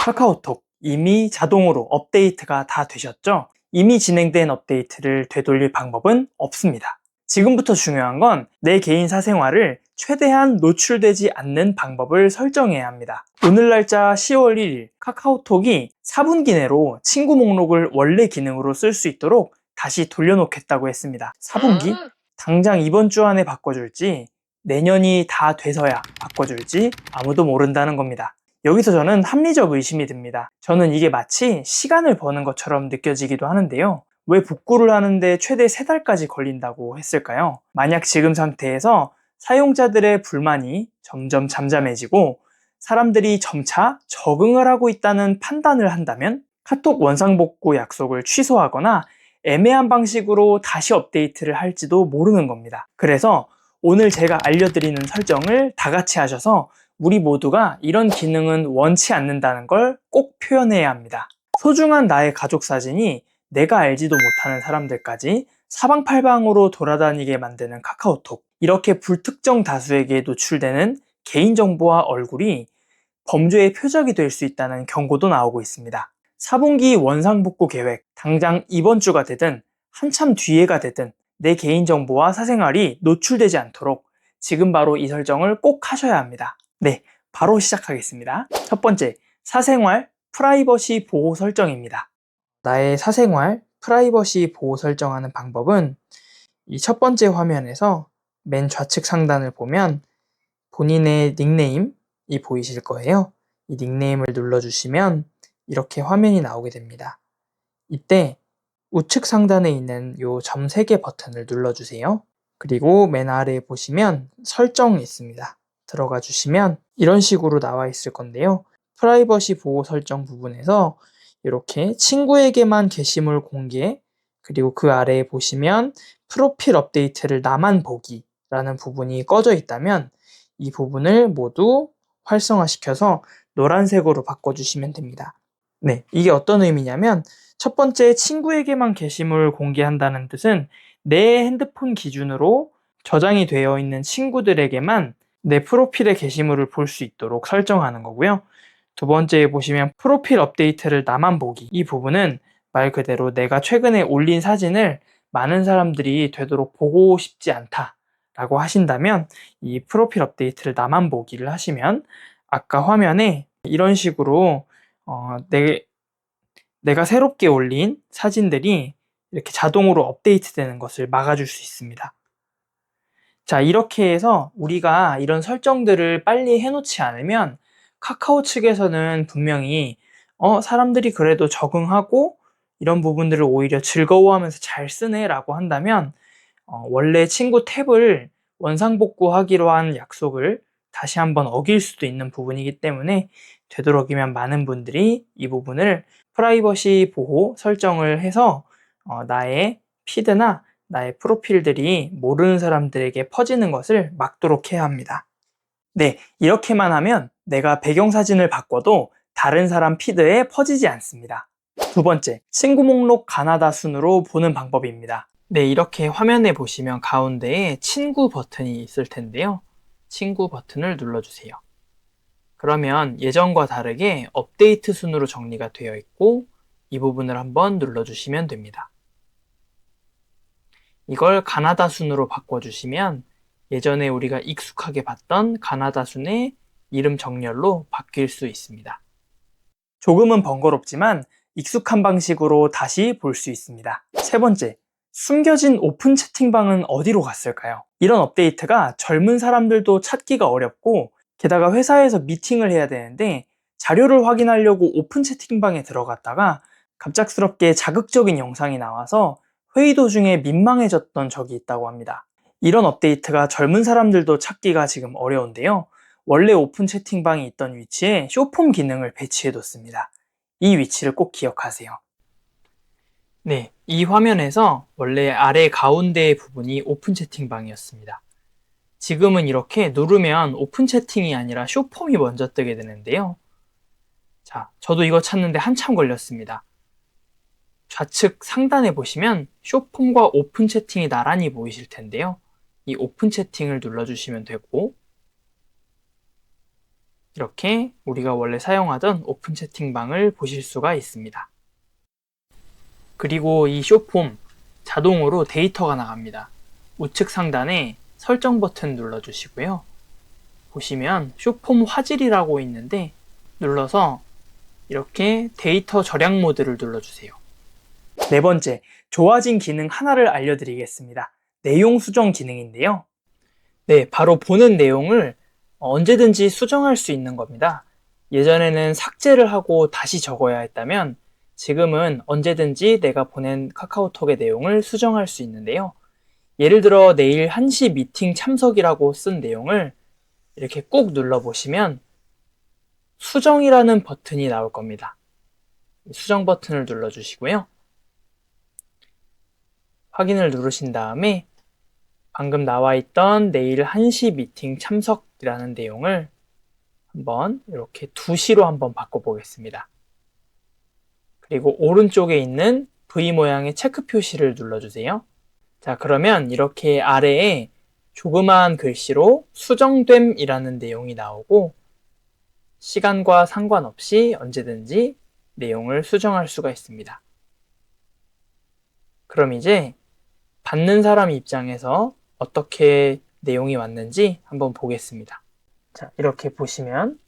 카카오톡 이미 자동으로 업데이트가 다 되셨죠? 이미 진행된 업데이트를 되돌릴 방법은 없습니다. 지금부터 중요한 건 내 개인 사생활을 최대한 노출되지 않는 방법을 설정해야 합니다. 오늘 날짜 10월 1일 카카오톡이 4분기 내로 친구 목록을 원래 기능으로 쓸 수 있도록 다시 돌려놓겠다고 했습니다. 4분기? 당장 이번 주 안에 바꿔줄지 내년이 다 돼서야 바꿔줄지 아무도 모른다는 겁니다. 여기서 저는 합리적 의심이 듭니다. 저는 이게 마치 시간을 버는 것처럼 느껴지기도 하는데요. 왜 복구를 하는데 최대 3달까지 걸린다고 했을까요? 만약 지금 상태에서 사용자들의 불만이 점점 잠잠해지고 사람들이 점차 적응을 하고 있다는 판단을 한다면 카톡 원상복구 약속을 취소하거나 애매한 방식으로 다시 업데이트를 할지도 모르는 겁니다. 그래서 오늘 제가 알려드리는 설정을 다 같이 하셔서 우리 모두가 이런 기능은 원치 않는다는 걸 꼭 표현해야 합니다. 소중한 나의 가족 사진이 내가 알지도 못하는 사람들까지 사방팔방으로 돌아다니게 만드는 카카오톡. 이렇게 불특정 다수에게 노출되는 개인정보와 얼굴이 범죄의 표적이 될 수 있다는 경고도 나오고 있습니다. 4분기 원상복구 계획, 당장 이번 주가 되든 한참 뒤에가 되든 내 개인정보와 사생활이 노출되지 않도록 지금 바로 이 설정을 꼭 하셔야 합니다. 네, 바로 시작하겠습니다. 첫 번째, 사생활 프라이버시 보호 설정입니다. 나의 사생활 프라이버시 보호 설정하는 방법은 이 첫 번째 화면에서 맨 좌측 상단을 보면 본인의 닉네임이 보이실 거예요. 이 닉네임을 눌러주시면 이렇게 화면이 나오게 됩니다. 이때 우측 상단에 있는 요 점 3개 버튼을 눌러주세요. 그리고 맨 아래에 보시면 설정이 있습니다. 들어가 주시면 이런 식으로 나와 있을 건데요. 프라이버시 보호 설정 부분에서 이렇게 친구에게만 게시물 공개 그리고 그 아래에 보시면 프로필 업데이트를 나만 보기 라는 부분이 꺼져 있다면 이 부분을 모두 활성화시켜서 노란색으로 바꿔주시면 됩니다. 네, 이게 어떤 의미냐면 첫 번째 친구에게만 게시물 공개한다는 뜻은 내 핸드폰 기준으로 저장이 되어 있는 친구들에게만 내 프로필의 게시물을 볼 수 있도록 설정하는 거고요. 두 번째에 보시면 프로필 업데이트를 나만 보기. 이 부분은 말 그대로 내가 최근에 올린 사진을 많은 사람들이 되도록 보고 싶지 않다. 라고 하신다면 이 프로필 업데이트를 나만 보기를 하시면 아까 화면에 이런 식으로 어, 내, 내가 새롭게 올린 사진들이 이렇게 자동으로 업데이트 되는 것을 막아줄 수 있습니다. 자, 이렇게 해서 우리가 이런 설정들을 빨리 해놓지 않으면 카카오 측에서는 분명히 어, 사람들이 그래도 적응하고 이런 부분들을 오히려 즐거워하면서 잘 쓰네 라고 한다면 어, 원래 친구 탭을 원상복구하기로 한 약속을 다시 한번 어길 수도 있는 부분이기 때문에 되도록이면 많은 분들이 이 부분을 프라이버시 보호 설정을 해서 어, 나의 피드나 나의 프로필들이 모르는 사람들에게 퍼지는 것을 막도록 해야 합니다. 네, 이렇게만 하면 내가 배경사진을 바꿔도 다른 사람 피드에 퍼지지 않습니다. 두 번째, 친구 목록 가나다 순으로 보는 방법입니다. 네, 이렇게 화면에 보시면 가운데에 친구 버튼이 있을 텐데요. 친구 버튼을 눌러주세요. 그러면 예전과 다르게 업데이트 순으로 정리가 되어 있고 이 부분을 한번 눌러주시면 됩니다. 이걸 가나다 순으로 바꿔주시면 예전에 우리가 익숙하게 봤던 가나다 순의 이름 정렬로 바뀔 수 있습니다. 조금은 번거롭지만 익숙한 방식으로 다시 볼 수 있습니다. 세 번째, 숨겨진 오픈 채팅방은 어디로 갔을까요? 이런 업데이트가 젊은 사람들도 찾기가 어렵고 게다가 회사에서 미팅을 해야 되는데 자료를 확인하려고 오픈 채팅방에 들어갔다가 갑작스럽게 자극적인 영상이 나와서 회의 도중에 민망해졌던 적이 있다고 합니다. 이런 업데이트가 젊은 사람들도 찾기가 지금 어려운데요. 원래 오픈 채팅방이 있던 위치에 쇼폼 기능을 배치해뒀습니다. 이 위치를 꼭 기억하세요. 네, 이 화면에서 원래 아래 가운데 부분이 오픈 채팅방이었습니다. 지금은 이렇게 누르면 오픈 채팅이 아니라 쇼폼이 먼저 뜨게 되는데요. 자, 저도 이거 찾는데 한참 걸렸습니다. 좌측 상단에 보시면 쇼폼과 오픈 채팅이 나란히 보이실 텐데요. 이 오픈 채팅을 눌러주시면 되고 이렇게 우리가 원래 사용하던 오픈 채팅방을 보실 수가 있습니다. 그리고 이 쇼폼 자동으로 데이터가 나갑니다. 우측 상단에 설정 버튼 눌러주시고요. 보시면 쇼폼 화질이라고 있는데 눌러서 이렇게 데이터 절약 모드를 눌러주세요. 네 번째, 좋아진 기능 하나를 알려드리겠습니다. 내용 수정 기능인데요. 네, 바로 보는 내용을 언제든지 수정할 수 있는 겁니다. 예전에는 삭제를 하고 다시 적어야 했다면 지금은 언제든지 내가 보낸 카카오톡의 내용을 수정할 수 있는데요. 예를 들어 내일 1시 미팅 참석이라고 쓴 내용을 이렇게 꾹 눌러보시면 수정이라는 버튼이 나올 겁니다. 수정 버튼을 눌러주시고요. 확인을 누르신 다음에 방금 나와 있던 내일 1시 미팅 참석이라는 내용을 한번 이렇게 2시로 한번 바꿔보겠습니다. 그리고 오른쪽에 있는 V 모양의 체크 표시를 눌러주세요. 자, 그러면 이렇게 아래에 조그마한 글씨로 수정됨이라는 내용이 나오고 시간과 상관없이 언제든지 내용을 수정할 수가 있습니다. 그럼 이제 받는 사람 입장에서 어떻게 내용이 왔는지 한번 보겠습니다. 자, 이렇게 보시면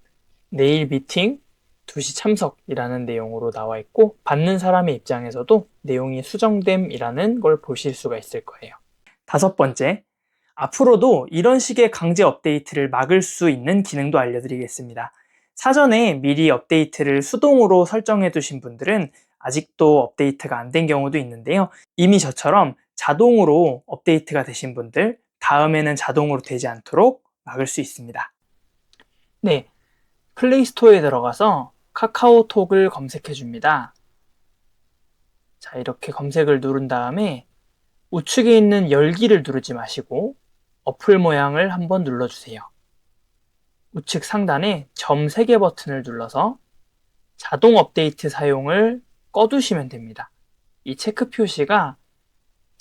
내일 미팅 2시 참석이라는 내용으로 나와 있고 받는 사람의 입장에서도 내용이 수정됨이라는 걸 보실 수가 있을 거예요. 다섯 번째, 앞으로도 이런 식의 강제 업데이트를 막을 수 있는 기능도 알려드리겠습니다. 사전에 미리 업데이트를 수동으로 설정해 두신 분들은 아직도 업데이트가 안 된 경우도 있는데요. 이미 저처럼 자동으로 업데이트가 되신 분들, 다음에는 자동으로 되지 않도록 막을 수 있습니다. 네. 플레이 스토어에 들어가서 카카오톡을 검색해 줍니다. 자, 이렇게 검색을 누른 다음에 우측에 있는 열기를 누르지 마시고 어플 모양을 한번 눌러주세요. 우측 상단에 점 3개 버튼을 눌러서 자동 업데이트 사용을 꺼두시면 됩니다. 이 체크 표시가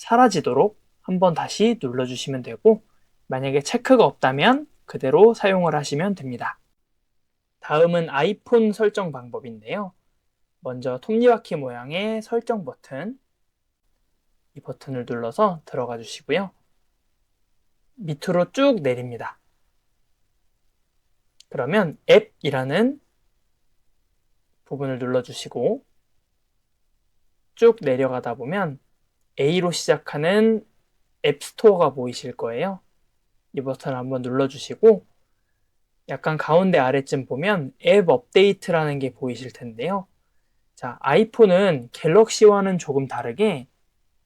사라지도록 한번 다시 눌러주시면 되고 만약에 체크가 없다면 그대로 사용을 하시면 됩니다. 다음은 아이폰 설정 방법인데요. 먼저 톱니바퀴 모양의 설정 버튼 이 버튼을 눌러서 들어가 주시고요. 밑으로 쭉 내립니다. 그러면 앱이라는 부분을 눌러주시고 쭉 내려가다 보면 A로 시작하는 앱스토어가 보이실 거예요. 이 버튼을 한번 눌러주시고 약간 가운데 아래쯤 보면 앱 업데이트라는 게 보이실 텐데요. 자, 아이폰은 갤럭시와는 조금 다르게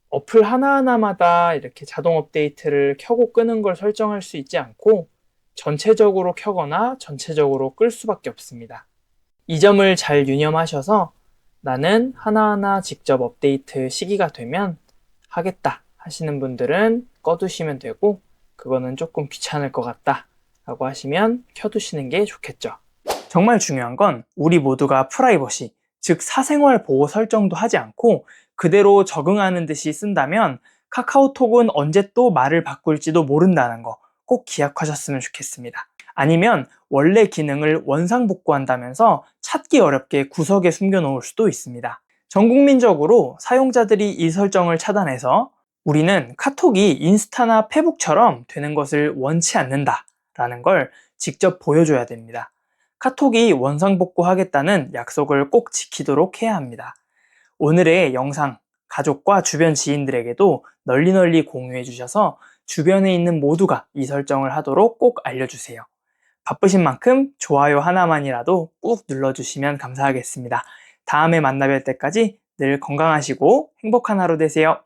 어플 하나하나마다 이렇게 자동 업데이트를 켜고 끄는 걸 설정할 수 있지 않고 전체적으로 켜거나 전체적으로 끌 수밖에 없습니다. 이 점을 잘 유념하셔서 나는 하나하나 직접 업데이트 시기가 되면 하겠다 하시는 분들은 꺼두시면 되고 그거는 조금 귀찮을 것 같다 라고 하시면 켜두시는 게 좋겠죠. 정말 중요한 건 우리 모두가 프라이버시, 즉 사생활 보호 설정도 하지 않고 그대로 적응하는 듯이 쓴다면 카카오톡은 언제 또 말을 바꿀지도 모른다는 거 꼭 기억하셨으면 좋겠습니다. 아니면 원래 기능을 원상복구한다면서 찾기 어렵게 구석에 숨겨놓을 수도 있습니다. 전 국민적으로 사용자들이 이 설정을 차단해서 우리는 카톡이 인스타나 페북처럼 되는 것을 원치 않는다 라는 걸 직접 보여줘야 됩니다. 카톡이 원상복구 하겠다는 약속을 꼭 지키도록 해야 합니다. 오늘의 영상, 가족과 주변 지인들에게도 널리 널리 공유해 주셔서 주변에 있는 모두가 이 설정을 하도록 꼭 알려주세요. 바쁘신 만큼 좋아요 하나만이라도 꾹 눌러주시면 감사하겠습니다. 다음에 만나뵐 때까지 늘 건강하시고 행복한 하루 되세요.